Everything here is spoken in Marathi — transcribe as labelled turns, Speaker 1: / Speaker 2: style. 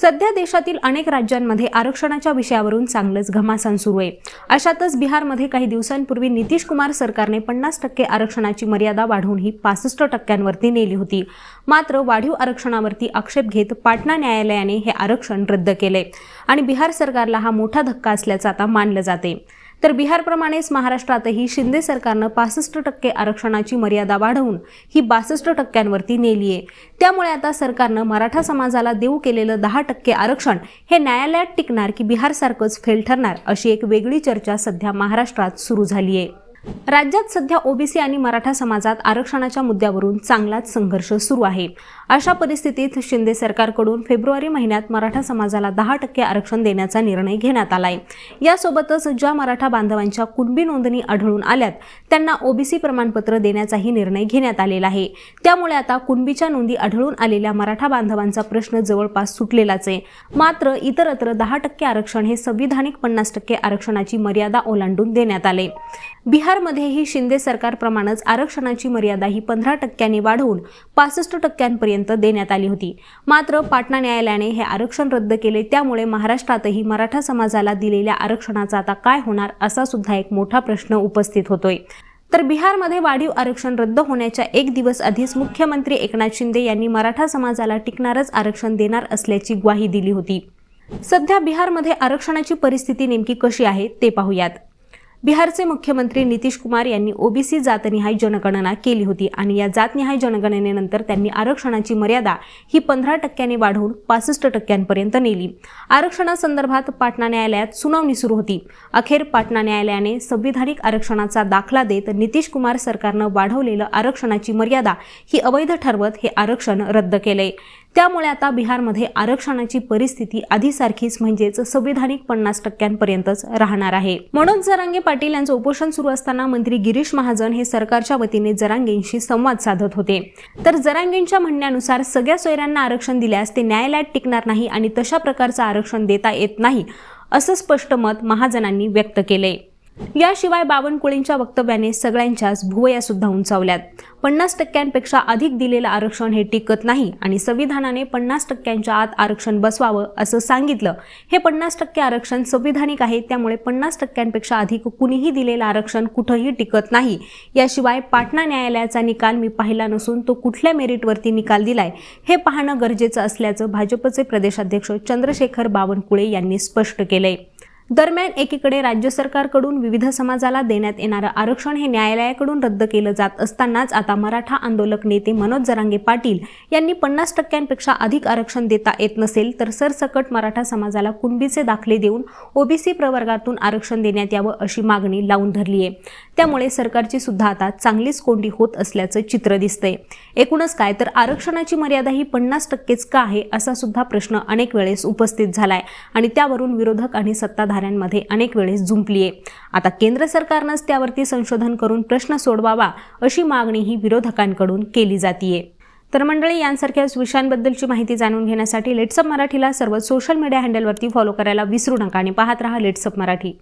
Speaker 1: सध्या देशातील अनेक राज्यांमध्ये आरक्षणाच्या विषयावरून चांगलंच घमासान सुरू आहे. अशातच बिहारमध्ये काही दिवसांपूर्वी नितीश कुमार सरकारने पन्नास टक्के आरक्षणाची मर्यादा वाढवून ही पासष्ट टक्क्यांवरती नेली होती. मात्र वाढीव आरक्षणावरती आक्षेप घेत पाटणा न्यायालयाने हे आरक्षण रद्द केले आणि बिहार सरकारला हा मोठा धक्का असल्याचं आता मानलं जाते. तर बिहारप्रमाणेच महाराष्ट्रातही शिंदे सरकारनं पासष्ट टक्के आरक्षणाची मर्यादा वाढवून ही बासष्ट टक्क्यांवरती नेली आहे. त्यामुळे आता सरकारनं मराठा समाजाला देऊ केलेलं दहा टक्के आरक्षण हे न्यायालयात टिकणार की बिहारसारखंच फेल ठरणार अशी एक वेगळी चर्चा सध्या महाराष्ट्रात सुरू झाली आहे. राज्यात सध्या ओबीसी आणि मराठा समाजात आरक्षणाच्या मुद्द्यावरून चांगलाच संघर्ष सुरू आहे. अशा परिस्थितीत शिंदे सरकारकडून फेब्रुवारी महिन्यात मराठा समाजाला दहा टक्के आरक्षण देण्याचा निर्णय घेण्यात आलाय. यासोबतच ज्या मराठा बांधवांच्या कुणबी नोंदणी आढळून आल्यात त्यांना ओबीसी प्रमाणपत्र देण्याचाही निर्णय घेण्यात आलेला आहे. त्यामुळे आता कुणबीच्या नोंदी आढळून आलेल्या मराठा बांधवांचा प्रश्न जवळपास सुटलेलाच आहे. मात्र इतरत्र दहा टक्के आरक्षण हे संविधानिक पन्नास टक्के आरक्षणाची मर्यादा ओलांडून देण्यात आले बिहार बिहारमध्येही शिंदे सरकारप्रमाणेच आरक्षणाची मर्यादा ही पंधरा टक्क्यांनी वाढवून पासष्ट टक्क्यांपर्यंत देण्यात आली होती. मात्र पाटणा न्यायालयाने हे आरक्षण रद्द केले. त्यामुळे महाराष्ट्रातही मराठा समाजाला दिलेल्या आरक्षणाचा आता काय होणार असा सुद्धा एक मोठा प्रश्न उपस्थित होतोय. तर बिहारमध्ये वाढीव आरक्षण रद्द होण्याच्या एक दिवस आधीच मुख्यमंत्री एकनाथ शिंदे यांनी मराठा समाजाला टिकणारच आरक्षण देणार असल्याची ग्वाही दिली होती. सध्या बिहारमध्ये आरक्षणाची परिस्थिती नेमकी कशी आहे ते पाहूयात. बिहारचे मुख्यमंत्री नितीश कुमार यांनी ओबीसी जातनिहाय जनगणना केली होती आणि या जातनिहाय जनगणनेनंतर त्यांनी आरक्षणाची मर्यादा ही पंधरा टक्क्यांनी वाढवून पासष्ट टक्क्यांपर्यंत नेली. आरक्षणासंदर्भात पाटणा न्यायालयात सुनावणी सुरू होती. अखेर पाटणा न्यायालयाने संविधानिक आरक्षणाचा दाखला देत नितीश कुमार सरकारनं वाढवलेलं आरक्षणाची मर्यादा ही अवैध ठरवत हे आरक्षण रद्द केलंय. त्यामुळे आता बिहारमध्ये आरक्षणाची परिस्थिती आधीसारखीच म्हणजेच संविधानिक पन्नास टक्क्यांपर्यंतच राहणार आहे. म्हणून जरांगे पाटील यांचं उपोषण सुरू असताना मंत्री गिरीश महाजन हे सरकारच्या वतीने जरांगेंशी संवाद साधत होते. तर जरांगेंच्या म्हणण्यानुसार सगळ्या सोयऱ्यांना आरक्षण दिल्यास ते न्यायालयात टिकणार नाही आणि तशा प्रकारचं आरक्षण देता येत नाही असं स्पष्ट मत महाजनांनी व्यक्त केले याशिवाय बावनकुळेंच्या वक्तव्याने सगळ्यांच्याच भुवया सुद्धा उंचावल्यात. पन्नास टक्क्यांपेक्षा अधिक दिलेलं आरक्षण हे टिकत नाही आणि संविधानाने पन्नास टक्क्यांच्या आत आरक्षण बसवावं असं सांगितलं. हे पन्नास टक्के आरक्षण संविधानिक आहे त्यामुळे पन्नास टक्क्यांपेक्षा अधिक कुणीही दिलेलं आरक्षण कुठंही टिकत नाही. याशिवाय पाटणा न्यायालयाचा निकाल मी पाहिला नसून तो कुठल्या मेरिटवरती निकाल दिलाय हे पाहणं गरजेचं असल्याचं भाजपचे प्रदेशाध्यक्ष चंद्रशेखर बावनकुळे यांनी स्पष्ट केलंय. दरम्यान एकीकडे राज्य सरकारकडून विविध समाजाला देण्यात येणारं आरक्षण हे न्यायालयाकडून रद्द केलं जात असतानाच आता मराठा आंदोलक नेते मनोज जरांगे पाटील यांनी पन्नास टक्क्यांपेक्षा अधिक आरक्षण देता येत नसेल तर सरसकट मराठा समाजाला कुणबीचे दाखले देऊन ओबीसी प्रवर्गातून आरक्षण देण्यात यावं अशी मागणी लावून धरली आहे. त्यामुळे सरकारची सुद्धा आता चांगलीच कोंडी होत असल्याचं चित्र दिसतंय. एकूणच काय तर आरक्षणाची मर्यादा ही पन्नास टक्केच का आहे असा सुद्धा प्रश्न अनेक वेळेस उपस्थित झालाय आणि त्यावरून विरोधक आणि सत्ताधाऱ्यांमध्ये अनेक वेळेस जुंपली आहे. आता केंद्र सरकारनंच त्यावरती संशोधन करून प्रश्न सोडवावा अशी मागणीही विरोधकांकडून केली जातीये. तर मंडळी यांसारख्याच विषयांबद्दलची माहिती जाणून घेण्यासाठी लेट्सअप मराठीला सर्व सोशल मीडिया हँडलवरती फॉलो करायला विसरू नका आणि पाहत रहा लेट्सअप मराठी.